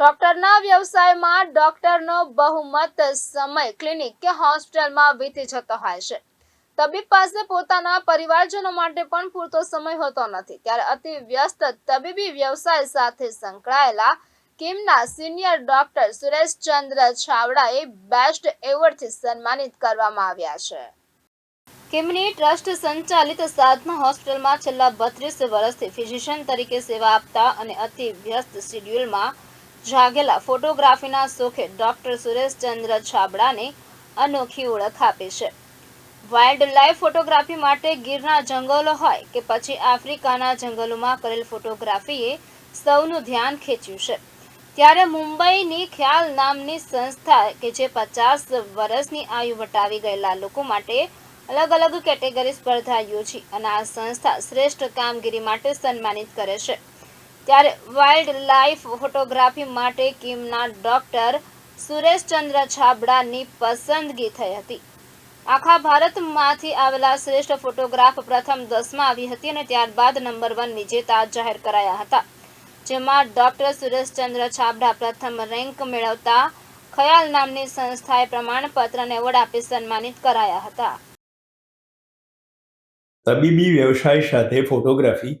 ડોક્ટરના વ્યવસાયમાં ડોક્ટરનો બહુમત સમય ક્લિનિક કે હોસ્પિટલમાં વીતી જતો હોય છે. તબીબ પાસે પોતાના પરિવારજનો માટે પણ પૂરતો સમય હોતો નથી. ત્યારે અતિ વ્યસ્ત તબીબી વ્યવસાય સાથે સંકળાયેલા કિમના સિનિયર ડોક્ટર સુરેશચંદ્ર છાવડાએ બેસ્ટ એવોર્ડથી સન્માનિત કરવામાં આવ્યા છે. કિમની ટ્રસ્ટ સંચાલિત સાધના હોસ્પિટલમાં છેલ્લા બત્રીસ વર્ષથી ફિઝિશિયન તરીકે સેવા આપતા અને અતિ વ્યસ્ત શિડ્યુલમાં જાગેલા ફોટોગ્રાફીના શોખે ડોક્ટર સુરેશચંદ્ર છાબડાને અનોખી ઓળખ આપી છે. વાઇલ્ડ લાઈફ ફોટોગ્રાફી માટે ગીરના જંગલો હોય કે પછી આફ્રિકાના જંગલોમાં કરેલ ફોટોગ્રાફીએ સૌનું ધ્યાન ખેંચ્યું છે. ત્યારે મુંબઈની ખ્યાલ નામની સંસ્થા કે જે પચાસ વર્ષની આયુ વટાવી ગયેલા લોકો માટે અલગ અલગ કેટેગરી સ્પર્ધા યોજી અને આ સંસ્થા શ્રેષ્ઠ કામગીરી માટે સન્માનિત કરે છે. ત્યારે વાઇલ્ડ લાઈફ ફોટોગ્રાફી માટે કિમના ડોક્ટર સુરેશચંદ્ર છાબડાની પસંદગી થઈ હતી. આખા ભારતમાંથી આવેલા શ્રેષ્ઠ ફોટોગ્રાફ પ્રથમ દસમાં આવી હતી અને ત્યારબાદ નંબર વન વિજેતા જાહેર કરાયા હતા. જેમાં ડોક્ટર સુરેશચંદ્ર છાબડા પ્રથમ રેન્ક મેળવતા ખયાલ નામની સંસ્થાએ પ્રમાણપત્ર અને એવોર્ડ આપી સન્માનિત કરાયા હતા. તબીબી વ્યવસાય સાથે ફોટોગ્રાફી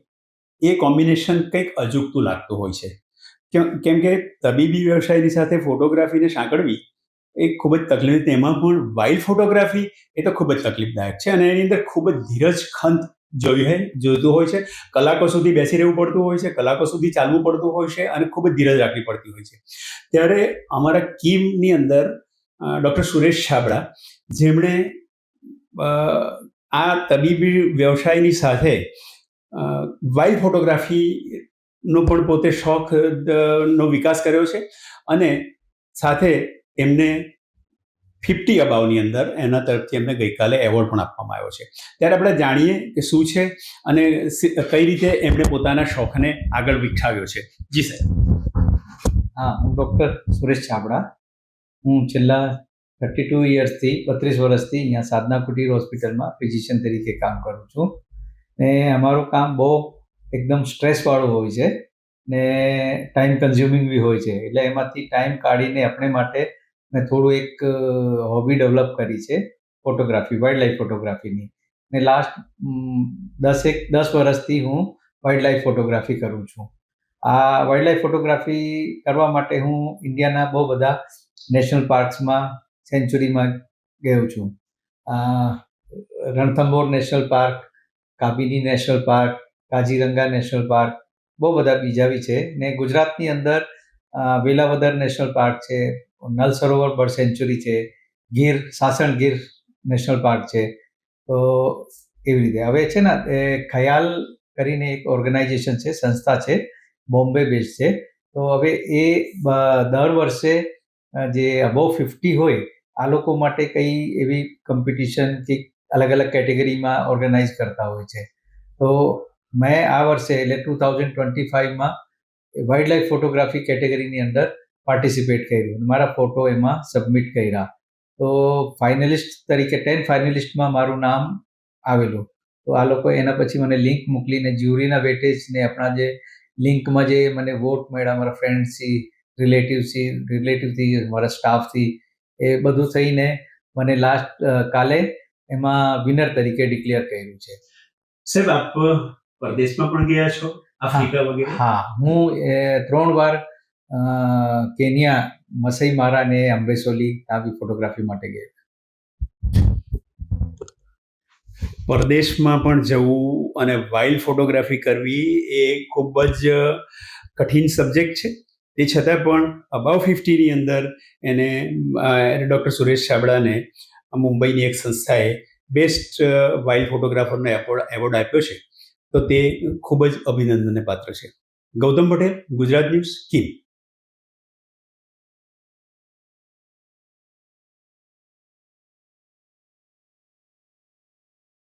એ કોમ્બિનેશન કંઈક અજુગતું લાગતું હોય છે. કેમ કે તબીબી વ્યવસાયની સાથે ફોટોગ્રાફીને સાંકળવી એ ખૂબ જ તકલીફ તેમાં પણ વાઇલ્ડ ફોટોગ્રાફી એ તો ખૂબ જ તકલીફદાયક છે અને એની અંદર ખૂબ જ ધીરજ ખંત જોઈ હોય જોઈતું હોય છે. કલાકો સુધી બેસી રહેવું પડતું હોય છે, કલાકો સુધી ચાલવું પડતું હોય છે અને ખૂબ જ ધીરજ રાખવી પડતી હોય છે. ત્યારે અમારા કીમની અંદર ડૉક્ટર સુરેશ છાબડા, જેમણે આ તબીબી વ્યવસાયની સાથે વાઇલ્ડ ફોટોગ્રાફીનો પણ પોતે શોખ નો વિકાસ કર્યો છે. અને સાથે એમને ફિફ્ટી અબાવની અંદર એના તરફથી એમને ગઈકાલે એવોર્ડ પણ આપવામાં આવ્યો છે. ત્યારે આપણે જાણીએ કે શું છે અને કઈ રીતે એમણે પોતાના શોખને આગળ વિકસાવ્યો છે. જી સાહેબ. હા, હું ડૉક્ટર સુરેશ છાબડા હું છેલ્લા થર્ટી ટુ યર્સથી બત્રીસ વર્ષથી અહીંયા સાધના કુટીર હોસ્પિટલમાં ફિઝિશિયન તરીકે કામ કરું છું. ને અમારું કામ બહુ એકદમ સ્ટ્રેસવાળું હોય છે ને ટાઈમ કન્ઝ્યુમિંગ બી હોય છે એટલે એમાંથી ટાઈમ કાઢીને આપણે માટે મેં થોડું એક હોબી ડેવલપ કરી છે ફોટોગ્રાફી વાઇલ્ડ લાઈફ ફોટોગ્રાફીની ને લાસ્ટ દસ એક દસ વર્ષથી હું વાઇલ્ડ લાઈફ ફોટોગ્રાફી કરું છું આ વાઇલ્ડ લાઈફ ફોટોગ્રાફી કરવા માટે હું ઇન્ડિયાના બહુ બધા નેશનલ પાર્ક્સમાં સેન્ચુરીમાં ગયો છું Ranthambore national park Kabini national park Kaziranga national park, બહુ બધા બીજા બી છે. ને ગુજરાતની અંદર વેલાવદર નેશનલ પાર્ક છે, નલ સરોવર બર્ડ સેન્ચુરી છે, ગીર, સાસણ ગીર નેશનલ પાર્ક છે. તો એવી રીતે. હવે છે ને, એ ખયાલ કરીને એક ઓર્ગેનાઇઝેશન છે, સંસ્થા છે, બોમ્બે બેઝ છે. તો હવે એ દર વર્ષે જે અબોવ ફિફ્ટી હોય, આ લોકો માટે કઈ એવી કોમ્પિટિશન કે અલગ અલગ કેટેગરીમાં ઓર્ગેનાઇઝ કરતા હોય છે. તો મેં આ વર્ષે એટલે ટુ થાઉઝન્ડ ટ્વેન્ટી ફાઇવમાં વાઇલ્ડ લાઈફ ફોટોગ્રાફી કેટેગરીની અંદર પાર્ટિસિપેટ કર્યું મારા ફોટો એમાં સબમિટ કર્યા. તો ફાઇનલિસ્ટ તરીકે ટેન ફાઇનલિસ્ટમાં મારું નામ આવેલું. તો આ લોકો એના પછી મને લિંક મોકલીને જ્યુરીના વેટેજ ને આપણા જે લિંકમાં જે મને વોટ મળ્યા, મારા ફ્રેન્ડ્સથી રિલેટિવ્સથી રિલેટિવથી મારા સ્ટાફથી એ બધું થઈને મને લાસ્ટ કાલે એમાં વિનર તરીકે ડિક્લેર કર્યું છે. સાહેબ આપ પરદેશમાં પણ ગયા છો? આફ્રિકા વગેરે? હા. હું એ ત્રણ વાર કેન્યા મસઈ મારા ને અંબેસોલી આવી બી ફોટોગ્રાફી માટે ગયો પરદેશમાં પણ જવું અને વાઇલ્ડ ફોટોગ્રાફી કરવી એ ખૂબ જ કઠિન સબ્જેક્ટ છે. તે છતાં પણ અબાવ ફિફ્ટીની અંદર એને ડૉક્ટર સુરેશ છાબડાને મુંબઈની એક સંસ્થાએ બેસ્ટ વાઇલ્ડ ફોટોગ્રાફરનો એવોર્ડ એવોર્ડ આપ્યો છે. તો તે ખૂબ જ અભિનંદનને પાત્ર છે. ગૌતમ પટેલ, ગુજરાત ન્યૂઝ, કીમ.